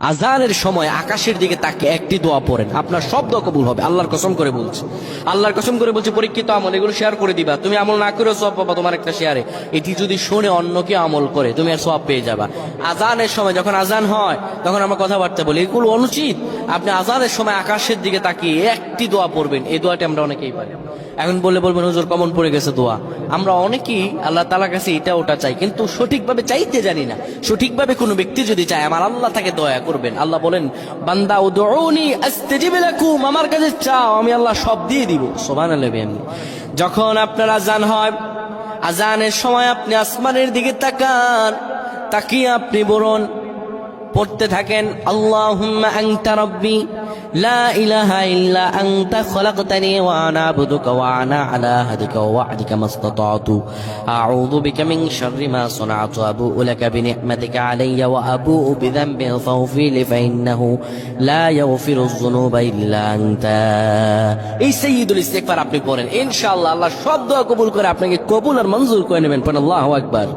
আজানের সময় আকাশের দিকে তাকে একটি দোয়া পড়েন। আপনার সব কবুল হবে। আল্লাহর কসম করে বলছে। আল্লাহর কসম করে বলছে, পরীক্ষিত আমল, এগুলো শেয়ার করে দিবা। তুমি আমল না করে সব পাবা তোমার একটা শেয়ারে এটি যদি শুনে অন্যকে আমল করে, তুমি আর সব পেয়ে যাবা। আজানের সময় যখন আজান হয়, তখন আমরা কথাবার্তা বলি। এগুলো অনুচিত। আপনি আজানের সময় আকাশের দিকে তাকিয়ে একটি দোয়া পড়বেন। এই দোয়াটি আমরা অনেকেই পারি। এখন বললে বলবেন, হুজুর, কমন পড়ে গেছে দোয়া। আমরা অনেকেই আল্লাহ তালার কাছে এটা ওটা চাই। কিন্তু সঠিকভাবে চাইতে জানি না। সঠিকভাবে কোনো ব্যক্তি যদি চায়, আমার আল্লাহ তাকে দয়া করবেন। আল্লাহ বলেন, বান্দা, উদউনি আস্তাজিব লাকুম, আমার কাছে চাও, আমি আল্লাহ সব দিয়ে দিব। সুবহানাল্লাহ এমনি যখন আপনার আজান হয় আজানের সময় আপনি আসমানের দিকে তাকান, তাকিয়ে আপনি বলুন পড়তে থাকেন, আল্লাহুম্মা আনতা রাব্বি আনতা খলাকতানি ওয়া আনা আবদুকা ওয়া আনা আলা হাদিকা ওয়া ওয়া'দিকা মাস্তাতাতু। আউযু বিকা মিন শাররি মা সানাতু। আবুউ লাকা বিনি'মাতিকা আলাইয়া ওয়া আবুউ বিযানবি ফাগফির লি ফাইন্নাহু লা ইয়াগফিরুয যুনুবা ইল্লা আনতা। এই সাইয়্যিদুল ইস্তিগফার আপনি পড়েন। ইনশাআল্লাহ আল্লাহ সব দোয়া কবুল করে আপনাকে কবুল আর মঞ্জুর করে নেবেন। পড়েন আল্লাহু আকবার।